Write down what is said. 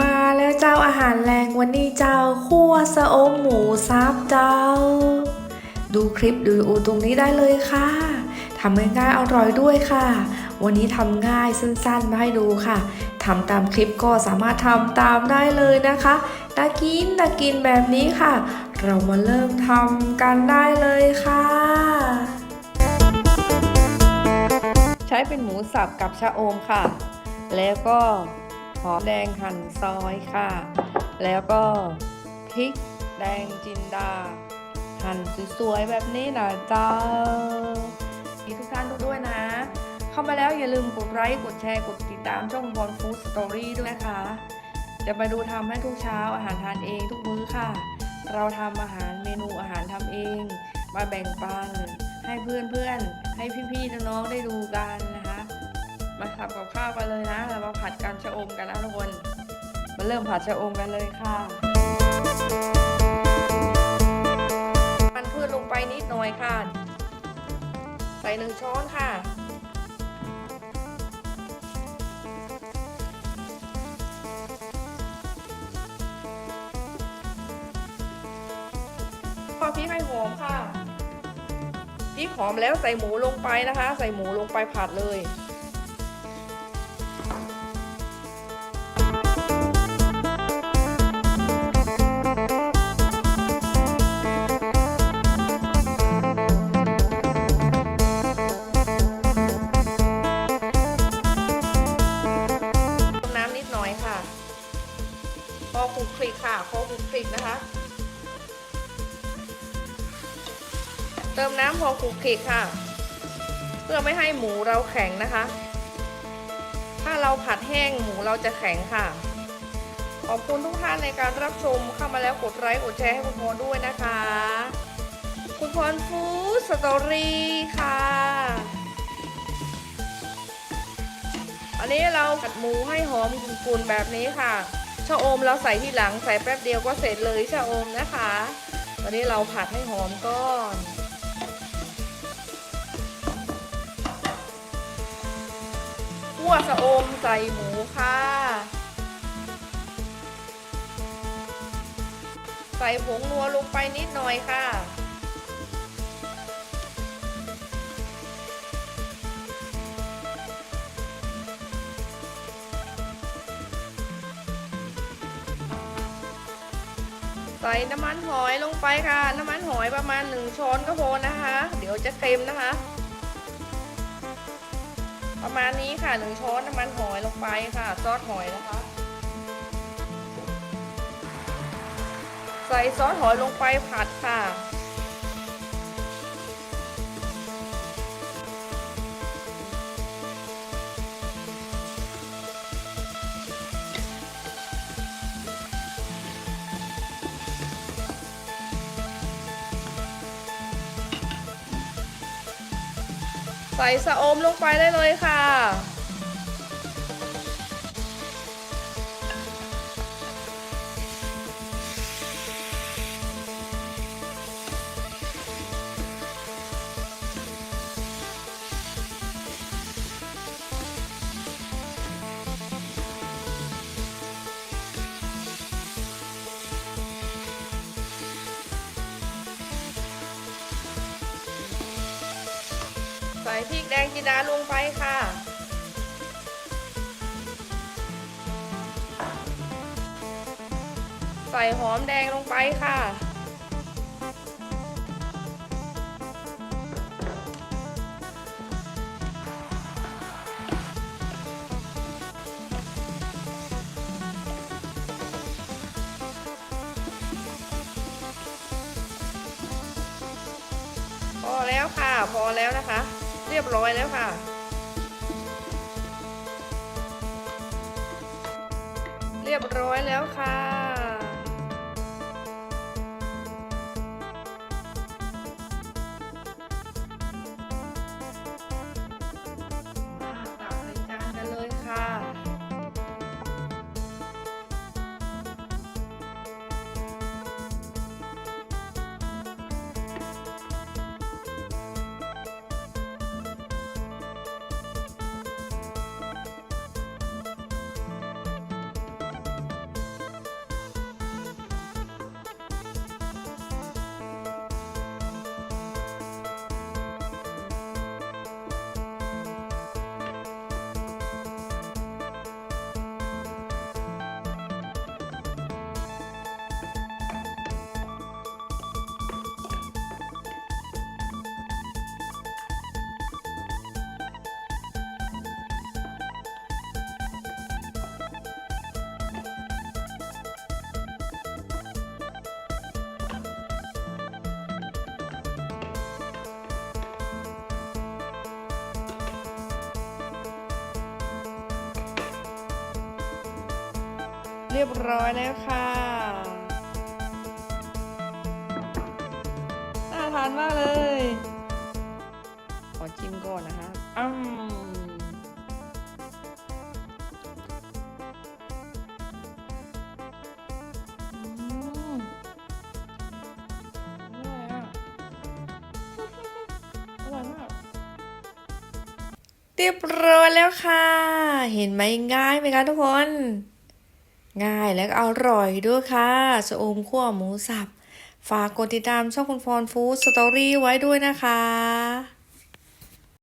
มาแล้วเจ้าอาหารแรงวันนี้เจ้าคั่วสะอมหมูซับเจ้า ดูคลิปดูอูตรงนี้ได้เลยค่ะทำง่ายๆอร่อยด้วยค่ะ วันนี้ทำง่ายสั้นๆมาให้ดูค่ะทำตามคลิปก็สามารถทำตามได้เลยนะคะตากินตากินแบบนี้ค่ะ เรามาเริ่มทำกันได้เลยค่ะ ใช้เป็นหมูสับกับชะอมค่ะ แล้วก็ หอมแดงหั่นซอยค่ะ แล้วก็พริกแดงจินดา หั่นสวยๆแบบนี้นะเจ้ามีทุกท่านทุกด้วยนะ เข้ามาแล้วอย่าลืมกดไลค์กดแชร์กดติดตามช่องบอลฟู้ดสตอรี่ด้วยนะคะ จะไปดูทำให้ทุกเช้าอาหารทานเองทุกมื้อค่ะ เราทำอาหารเมนูอาหารทำเอง มาแบ่งปันให้เพื่อนๆ ให้พี่ๆ น้องๆ ได้ดูกันนะคะ มาทำกับข้าวกันเลยนะเรามาผัดกันชะอมกันนะทุกคน มาเริ่มผัดชะอมกันเลยค่ะ มันพืชลงไปนิดหน่อยค่ะ ใส่หนึ่งช้อนค่ะพอพริกให้หอมค่ะพริกหอมแล้วใส่หมูลงไปนะคะ ใส่หมูลงไปผัดเลย เติมน้ำพอคลุกคลิกค่ะ เพื่อไม่ให้หมูเราแข็งนะคะ ถ้าเราผัดแห้งหมูเราจะแข็งค่ะ ขอบคุณทุกท่านในการรับชมเข้ามาแล้วกดไลค์กดแชร์ให้คุณพรด้วยนะคะ คุณพรฟูสตอรี่ค่ะอันนี้เราผัดหมูให้หอมกลุ่นๆแบบนี้ค่ะชะอมเราใส่ที่หลังใส่แป๊บเดียวก็เสร็จเลยชะอมนะคะ ตอนนี้เราผัดให้หอมก่อน คั่วชะอมใส่หมูค่ะ ใส่ผงนัวลงไปนิดหน่อยค่ะ ใส่น้ำมันหอยลงไปค่ะ น้ำมันหอยประมาณหนึ่งช้อนก็พอนะคะ เดี๋ยวจะเค็มนะคะ ประมาณนี้ค่ะหนึ่งช้อนน้ำมันหอยลงไปค่ะซอสหอยนะคะ ใส่ซอสหอยลงไปผัดค่ะ ใส่สะอมลงไปได้เลยค่ะ ใส่พริกแดงจินดาลงไปค่ะ ใส่หอมแดงลงไปค่ะ พอแล้วค่ะ พอแล้วนะคะ รียบร้อยแล้วค่ะ เรียบร้อยแล้วค่ะ เรียบร้อยแล้วค่ะน่าทานมากเลย ขอชิมก่อนนะคะอืมอืมอร่อยอะอร่อยมากเรียบร้อยแล้วค่ะ เห็นไหมง่ายไหมคะทุกคน ง่ายและก็อร่อยด้วยค่ะสะอมขั่วหมูสับ ฝากกดติดตามช่องคุณฟอนฟู้ดสตอรี่ไว้ด้วยนะคะ